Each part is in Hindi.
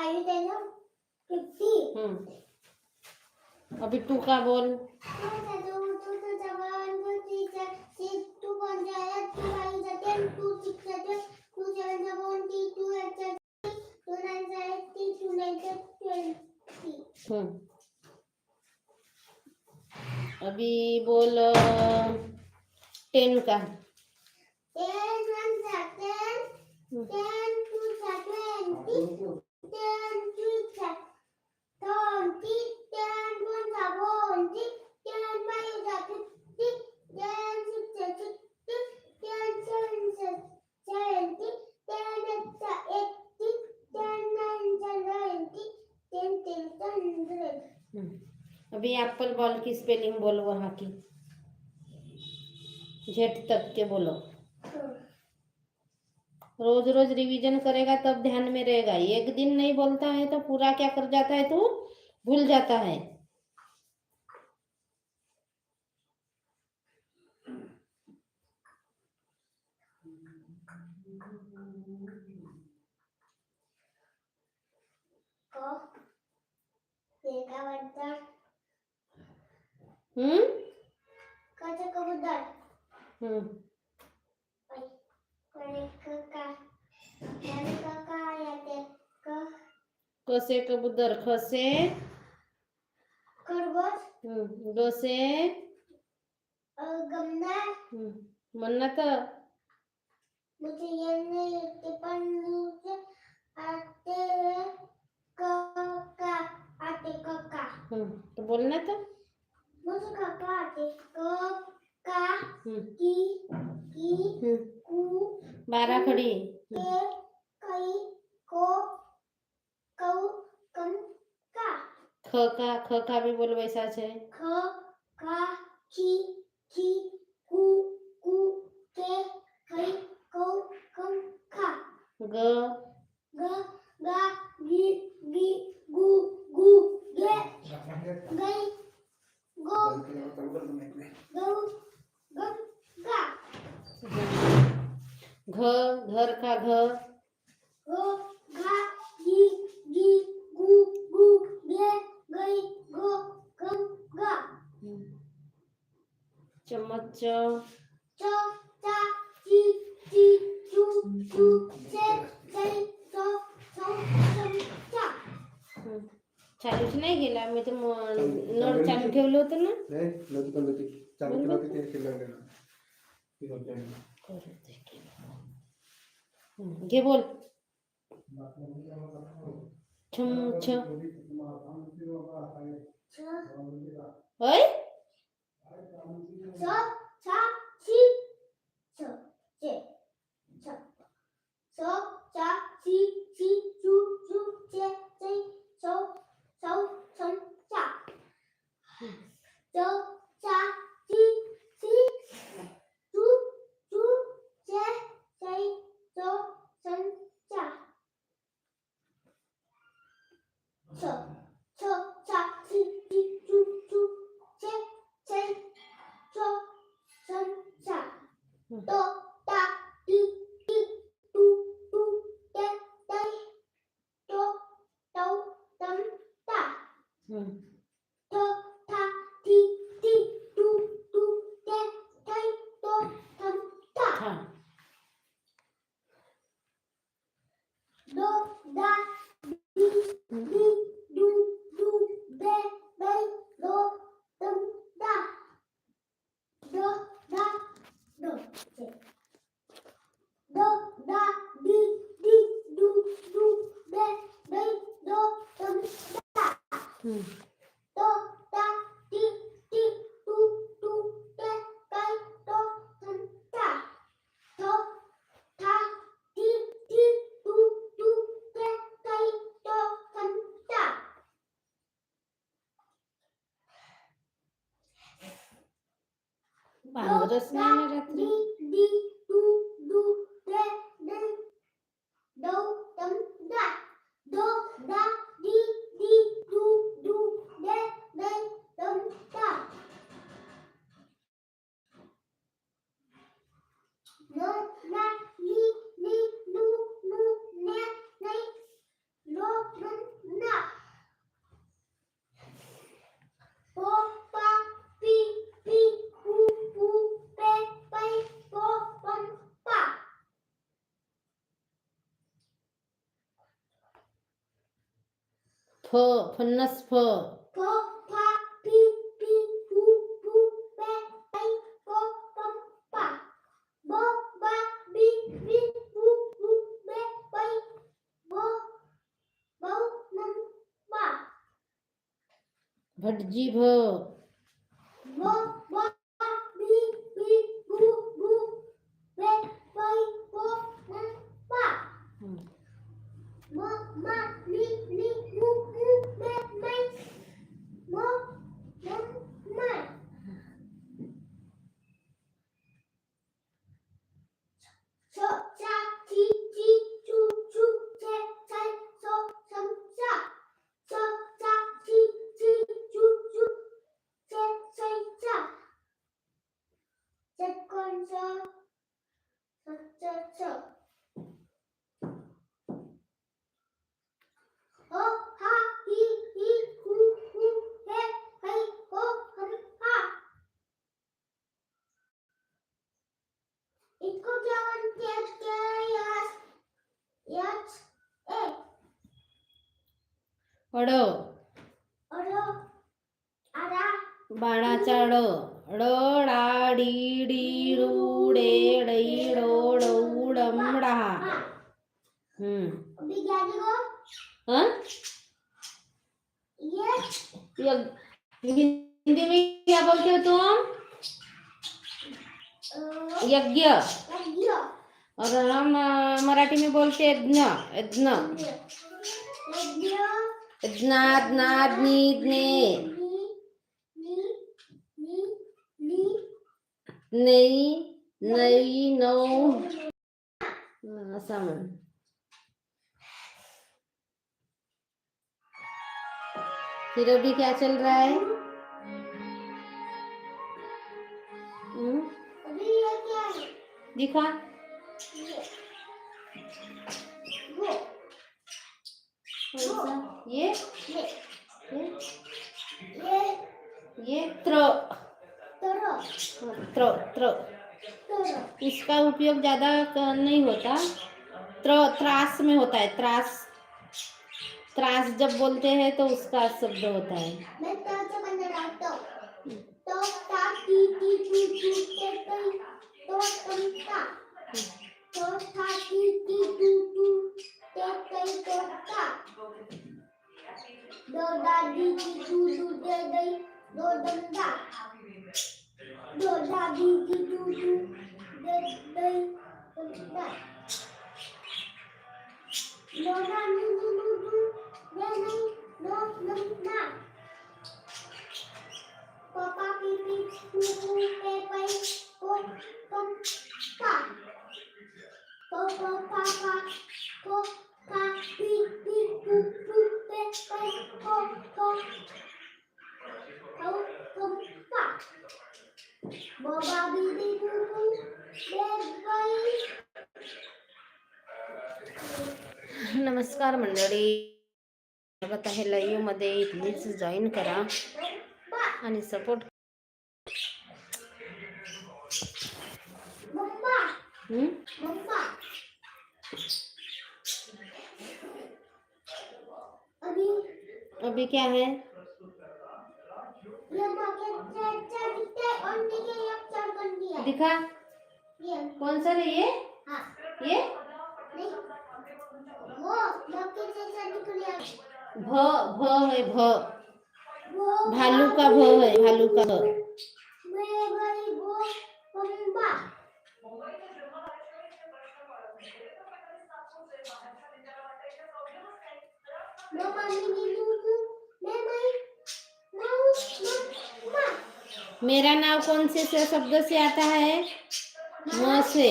फाइव टेन फिफ्टी हम्म। अभी टू का बोल। अभी बोल टेन का। हम्म। अभी एप्पल बॉल की स्पेलिंग बोलो वहाँ की। जेठ तक के बोलो। रोज रोज रिवीजन करेगा तब ध्यान में रहेगा। एक दिन नहीं बोलता है तो पूरा क्या कर जाता है तू? भूल जाता है। हम्म? कबूतर? हम्म। कसे कबूतर? खसे? खरगोश. डोसे गमला हम्म म्हणत मुझे ये नहीं आते पर मुझे आते काका आते काका हम्म तो बोलना तो मुझे काका आते काका हम्म की की हम्म कू बारा खडी के कई को कौ कम का ख का ख का भी बोल वैसा छे ख का की की कू कू के कई को कम का ग ग गा गी गी गु गु गे गई गो गौ घ घर का घ. चम्मच चो. चालूच नाही गेला. मी तर नळ चालू ठेवलं होतं ना? चालू घे बोल. छम छ नम फ भटजी भ। यज्ञ ये यज्ञाज्ञाज्ञी ज्ञे नी नी नी नई नई नौ फिर अभी क्या चल रहा अभी ये क्या है? दिखा। ये ये ये त्र त्र। त्र इसका उपयोग ज़्यादा नहीं होता। त्र त्रास में होता है त्रास। त्रास जब बोलते हैं तो उसका शब्द होता है। मैं तो तो ता। तो ता ती ती तू तू। tay tốt cả đồ đà đi đi tu tu đê đây đồ đâm đà đồ đà đi đi tu tu đê đây đâm đà đồ đi đi tu tu đê đây đồ đâm papa pipi tu tu đê bay papa papa नमस्कार मंडळी. स्वागत आहे लाईव्हमध्ये. प्लीज जॉईन करा आणि सपोर्ट हम्म? अभी क्या है? दिखा। कौन सा है ये? हाँ ये? वो भ भ है भ। भालू का भ है, भालू का भ। मैं मेरा नाम कौन से शब्द से आता है? म से।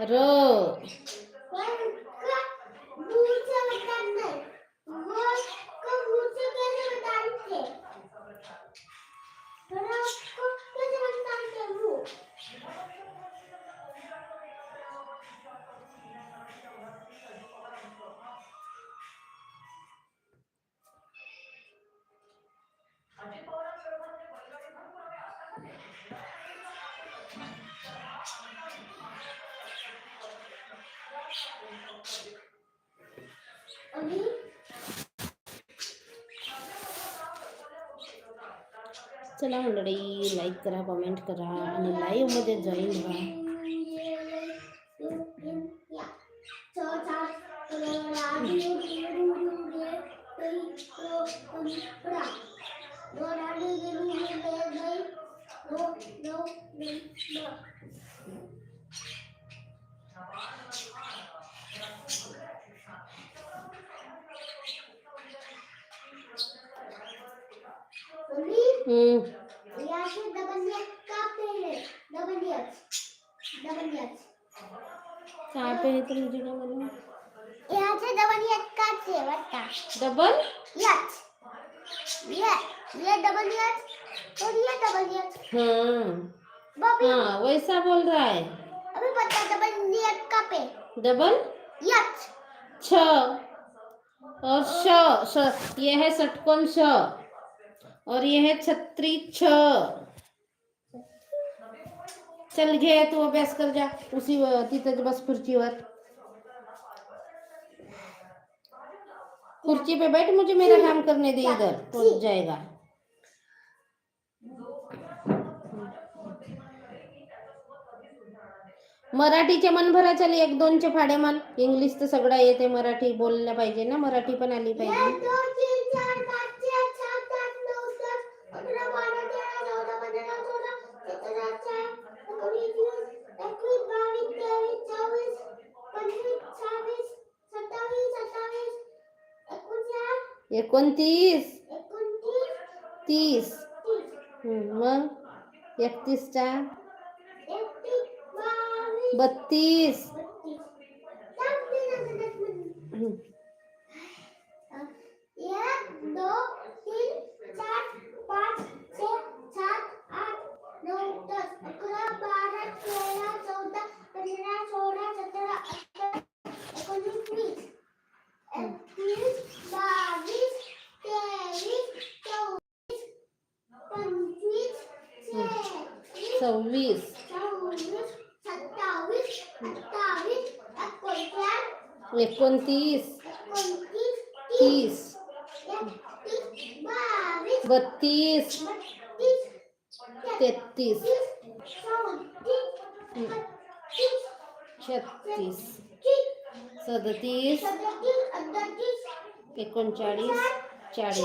र। पर का चला मंडळी लाईक करा कमेंट करा आणि लाईव्हमध्ये जॉईन व्हा कहाँ पे है तुम जी डबल याचे डबल एच का चे बता डबल एच ये ये डबल एच और ये डबल एच हाँ। बबी हाँ वैसा बोल रहा है। अभी बता डबल एच का पे? डबल एच छ। और श श ये है षटकोण श। और ये है छत्री छ चल घे तू अभ्यास कर जा. उसी, तिथं बस खुर्चीवर. कुर्सी पे बैठ मुझे मेरा काम करने दे इधर. तो जाएगा. मराठीचे मन भरा चल एक, दोनचे फाडे मन. इंग्लिश तर सगळं येते मराठी. बोललं पाहिजे ना. मराठी पण आली पाहिजे. एकोणतीस. तीस मग? एकतीसच्या बत्तीस. सव्वीस. एकोणतीस. तीस. बत्तीस. तेहतीस. छत्तीस. सदतीस. एकोणचाळीस. चाळीस.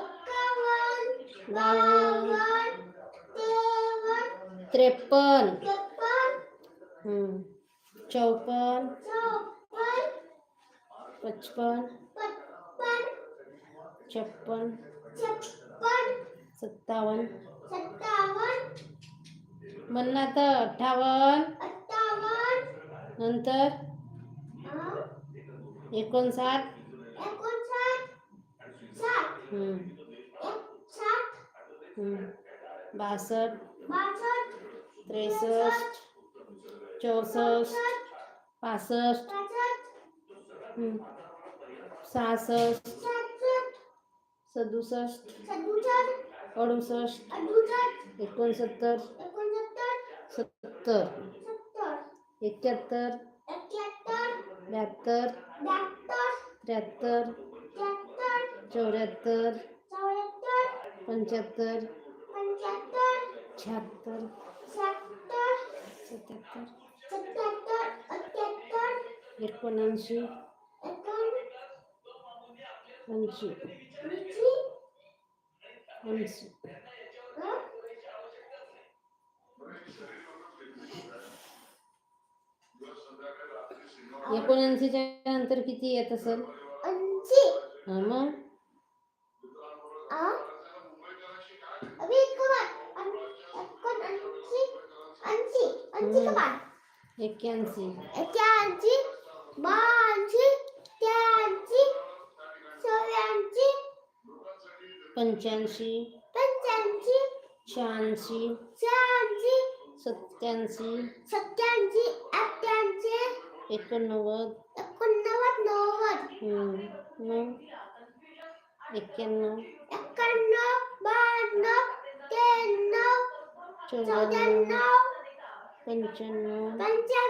त्रेपन्न. चौपन पचपन छप्पन. सत्तावन म्हणणार तर अठ्ठावन नंतर एकोणसाठ. एकोणसाठ. बासष्ट. त्रेसष्ट. चौसष्ट. पासष्ट. सहासष्ट. सदुसष्ट. अडुसष्ट. एकोणसत्तर. सत्तर. एक्क्याहत्तर ब्याहत्तर. त्र्याहत्तर. चौऱ्याहत्तर. पंच्याहत्तर. शहात्तर. सत्याहत्तर. एकोणऐंशी. एकोणऐंशी ऐंशी. ऐंशी? एकोणऐंशीच्या नंतर किती येत असेल? हा मग? एक्क्याऐंशी एक्क्याऐंशी बाऐंशी त्र्याऐंशी चौऱ्याऐंशी पंच्याऐंशी पंच्याऐंशी शहाऐंशी शहाऐंशी सत्याऐंशी सत्याऐंशी अठ्ठ्याऐंशी एकोणनव्वद एकोणनव्वद नव्वद हम्म, मग एक्क्याण्णव एक्क्याण्णव ब्याण्णव त्र्याण्णव चौऱ्याण्णव चौऱ्याण्णव पंच्याण्णव पंच्याण्णव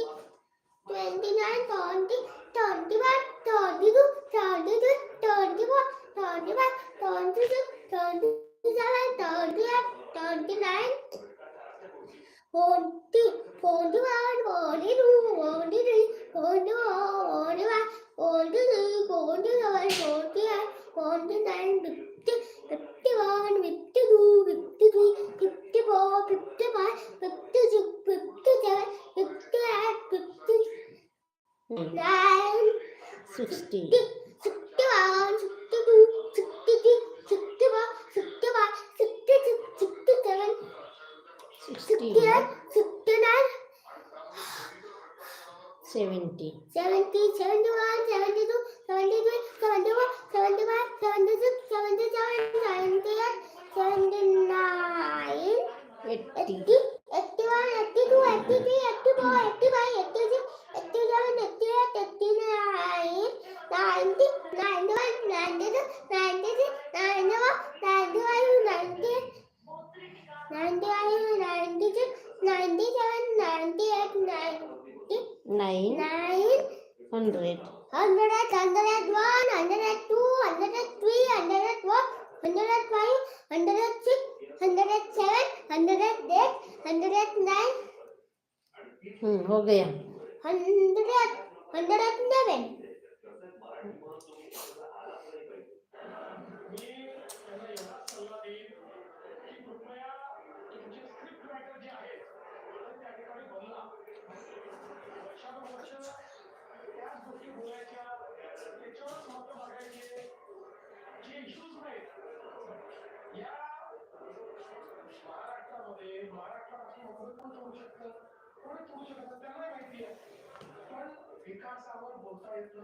70, 71, 72, 73, 74, 75, 76, 77, 78, 79, 80, 81, 82, 83, 84, 85, 86, 87, 88, 89, 90, 91, 92, 93, 94, 95, 98, 95, 96, 97, 98, 90, nine 9, hundred hundred, hundred one, hundred two, hundred three, hundred four, hundred five, hundred six, hundred seven, hundred eight, hundred nine, hmm, हो गया भरपूर होऊ शकतं कोणी करू शकत त्यांना माहिती आहे पण विकासावर बोलता येत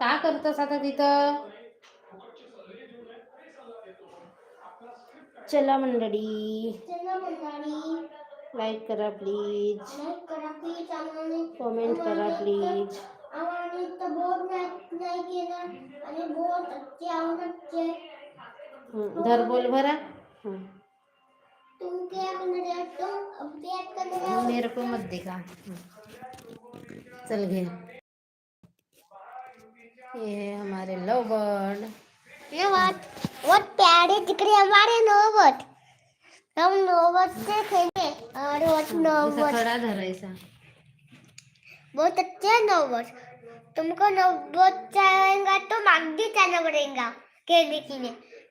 का करतोस आता तिथं? फुकटचे चला मंडळी. लाईक करा प्लीज लाईक करा प्लीज करा प्लीज आम्हाला इथं बोर नाही नाही केलं. आणि बोर अच्छे आवडते धर बोल भरा हम्म. तुम क्या हो अपडेट करना मेरे को मत दिखा. चल घे. ये है हमारे लव बर्ड ये बहुत बहुत प्यारे दिख रहे हैं हमारे नौबत हम नौबत से खेले और ऐसा नौबत खड़ा धरायचा बहुत अच्छे हैं नौबत तुमको नौबत चाहेगा तो मांगदी जाना पड़ेगा खेलने के लिए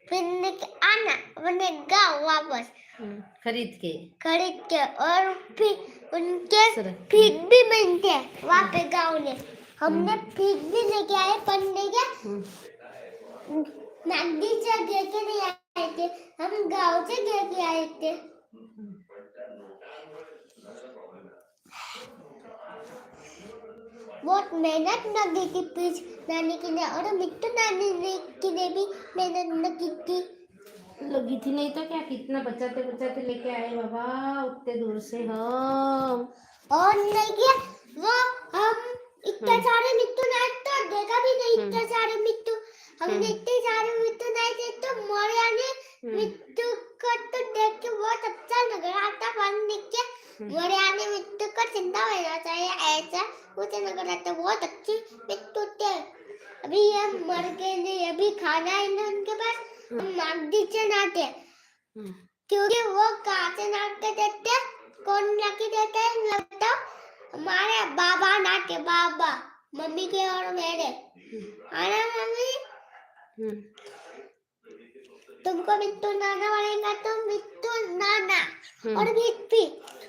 फिर लेके आना गाँव वापस। हम्म, खरीद के। खरीद के और फिर उनके फिग भी मिलते हैं वहाँ पे गाँव में। हमने फिग भी लेके आए पढ़ने के। हम्म, नंदी से गिर के नहीं आए थे हम गाँव से लेके आए थे। बहुत मेहनत लगी थी पीछ नानी के लिए और मिट्टू नानी ने के लिए भी मेहनत लगी थी। लगी थी नहीं तो क्या? कितना बचाते बचाते लेके आए बाबा उतने दूर से हम। और नहीं किया वो हम इतने हम्म। सारे मिट्टू नाच तो देखा भी नहीं इतने हम्म। सारे मिट्टू। हमने हम्म। इतने सारे मिट्टू नाच तो मोरिया ने मिट्टू को तो देख के बहुत अच्छा लग रहा था फन देख के। हम्म। मेरे आने मिट्टू को चिंता होना चाहिए ऐसा मुझे लग रहा था बहुत अच्छे मिट्टू थे अभी ये मर गए अभी खाना है ना उनके पास। हम मागदी से नाते। हम्म, क्योंकि वो कहाँ से नाट के देते कौन लाके देते हैं लगता हमारे बाबा नाटे बाबा मम्मी के और मेरे। आना मम्मी? हम्म, तुमको मिट्टू नाना बनेगा तो मिट्टू नाना। हम्म, और फिट भी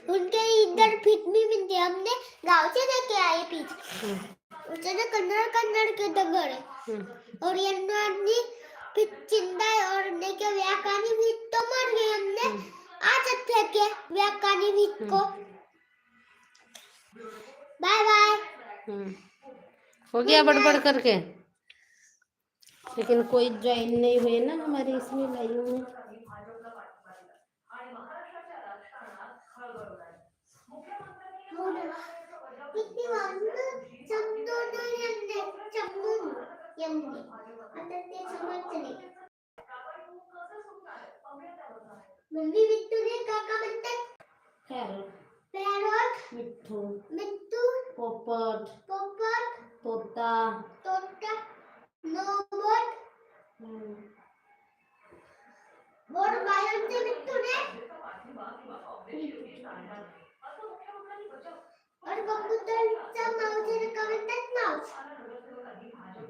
उनके इधर फिट भी मिलते हैं। हमने गाँव से लेके आए पीछ हम्म, उसने कन्नड़ कन्नड़ के दगड़ हम्म, और ये नानी फिट चिंदा और ने के व्याकानी भी तो मर गए हमने। आज फेंके व्याकानी भी को। Bye bye. हम्म। हो गया बड़बड़ करके। लेकिन कोई ज्वाइन नहीं हुए ना हमारे इसमें लाइव में। यांनी आता ते मम्मी मिट्टूने काका म्हणतात पॅरट पॅरॉट मिठ्ठू मिट्टू पोपट पोपट तोता तोता नोबट और बायरचे मिट्टूने और कबूतरचा मावशीने का म्हणतात मावस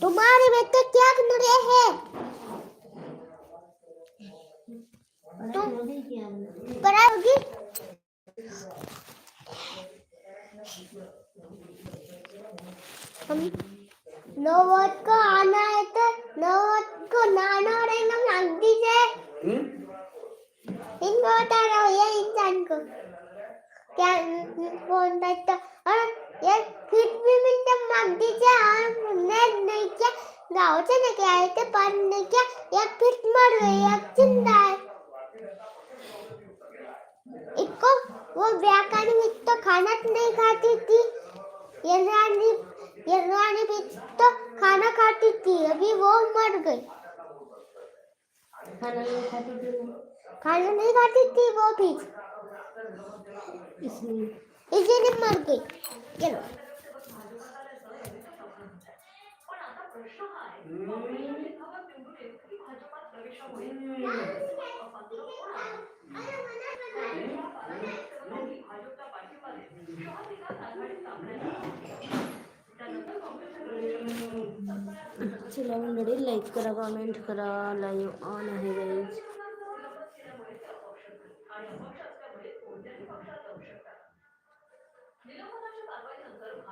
तुम्हारे बेटे क्या कर रहे हैं? पढ़ाई होगी हम नौवत को आना है तो नौवत को नाना रहेगा मांगती से। इनको बता रहा हूँ ये इंसान को। क्या कौन था और ये फिर भी मिलते मांगती से लेके आए थे पर नहीं किया। एक फिट मर गई एक ज़िंदा है। इसको वो व्याकरण में तो खाना नहीं खाती थी। ये रानी ये रानी भी तो खाना खाती थी अभी वो मर गई। खाना नहीं खाती थी खाना नहीं खाती थी वो भी। इसलिए। इसीलिए मर गई चलो चला मंडळी लाईक करा कमेंट करा लाईव्ह ऑन आहे गाईज